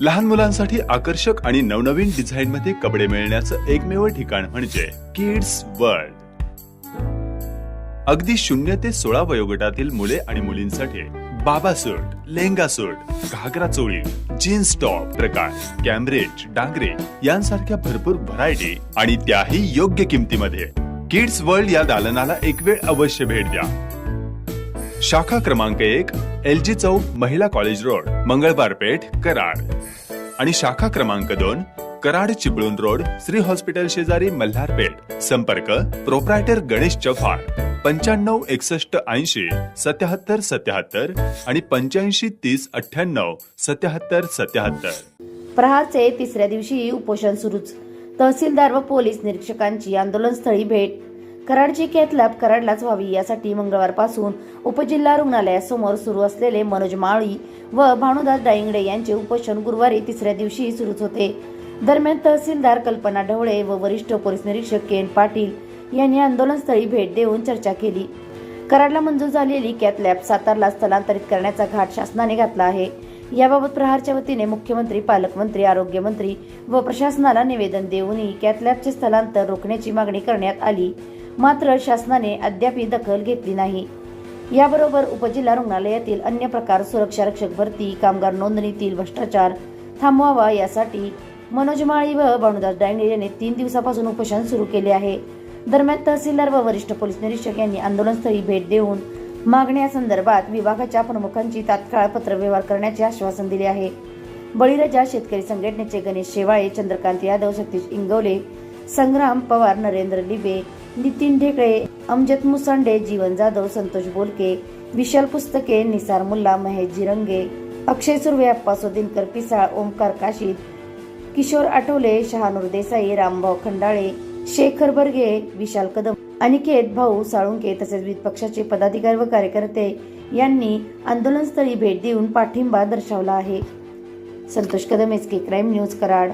लहान मुलांसाठी आकर्षक आणि नवनवीन डिझाईन मध्ये कपडे मिळण्याचं एकमेव ठिकाण म्हणजे किड्स वर्ल्ड अगदी शून्य ते सोळा वयोगटातील मुले आणि मुलींसाठी बाबा सूट lehenga suit ghagra choli jeans top प्रकार कॅम्ब्रिज डांगरे यांसारख्या भरपूर व्हरायटी आणि त्याही योग्य किमतीमध्ये. किड्स वर्ल्ड या दालनाला एक वेळ अवश्य भेट द्या. शाखा क्रमांक एक एल जी चौक महिला कॉलेज रोड मंगळवार पेठ कराड. आणि शाखा क्रमांक दोन कराड चिपळूण रोड श्री हॉस्पिटल शेजारी मल्हार पेठ. संपर्क प्रोप्रायटर गणेश चव्हाण. पंच्याण्णव एकसष्ट ऐंशी सत्याहत्तर सत्याहत्तर आणि पंच्याऐंशी तीस अठ्ठ्याण्णव सत्याहत्तर सत्याहत्तर. प्रहारचे तिसऱ्या दिवशी उपोषण सुरूच. तहसीलदार व पोलीस निरीक्षकांची आंदोलनस्थळी भेट कराडची कॅथलॅब कराडलाच व्हावी यासाठी मंगळवारपासून उपजिल्हा रुग्णालयासमोर सुरू असलेले मनोज माळी व भानुदास डाईंगडे यांचे उपोषण गुरुवारी तिसऱ्या दिवशी सुरूच होते. दरम्यान तहसीलदार कल्पना ढवळे व वरिष्ठ पोलीस निरीक्षक के एन पाटील यांनी आंदोलनस्थळी भेट देऊन चर्चा केली. कराडला मंजूर झालेली कॅथलॅब सातारला स्थलांतरित करण्याचा घाट शासनाने घातला आहे. याबाबत प्रहारच्या वतीने मुख्यमंत्री पालकमंत्री आरोग्यमंत्री व प्रशासनाला निवेदन देऊनही कॅथलॅबचे स्थलांतर रोखण्याची मागणी करण्यात आली. मात्र शासनाने अद्याप दखल घेतली नाही. याबरोबर उपजिल्हा रुग्णालयातील अन्य प्रकार सुरक्षा रक्षक भरती कामगार नोंदणीतील भ्रष्टाचार थांबवावा यासाठी मनोज माळी व भानुदास डांगे यांनी तीन दिवसापासून उपोषण सुरू केले आहे. दरम्यान तहसीलदार व वरिष्ठ पोलीस निरीक्षक यांनी आंदोलनस्थळी भेट देऊन मागण्यासंदर्भात विभागाच्या प्रमुखांची तात्काळ पत्रव्यवहार करण्याचे आश्वासन दिले आहे. बळीराजा शेतकरी संघटनेचे गणेश शेवाळे चंद्रकांत यादव सतीश इंगवले संग्राम पवार नरेंद्र लिबे नितीन ढेकळे अमजद मुसांडे जीवन जाधव संतोष बोलके विशाल पुस्तके निसार मुल्ला महेश जिरंगे अक्षय सुर्वे अप्पासो दिनकर पिसाळ ओमकार काशीद किशोर आठवले शहानूर देसाई रामभाऊ खंडाळे शेखर बर्गे विशाल कदम अनिकेत भाऊ साळुंके तसेच विविध पक्षाचे पदाधिकारी व कार्यकर्ते यांनी आंदोलनस्थळी भेट देऊन पाठिंबा दर्शवला आहे. Santosh Kadam S K crime news Karad.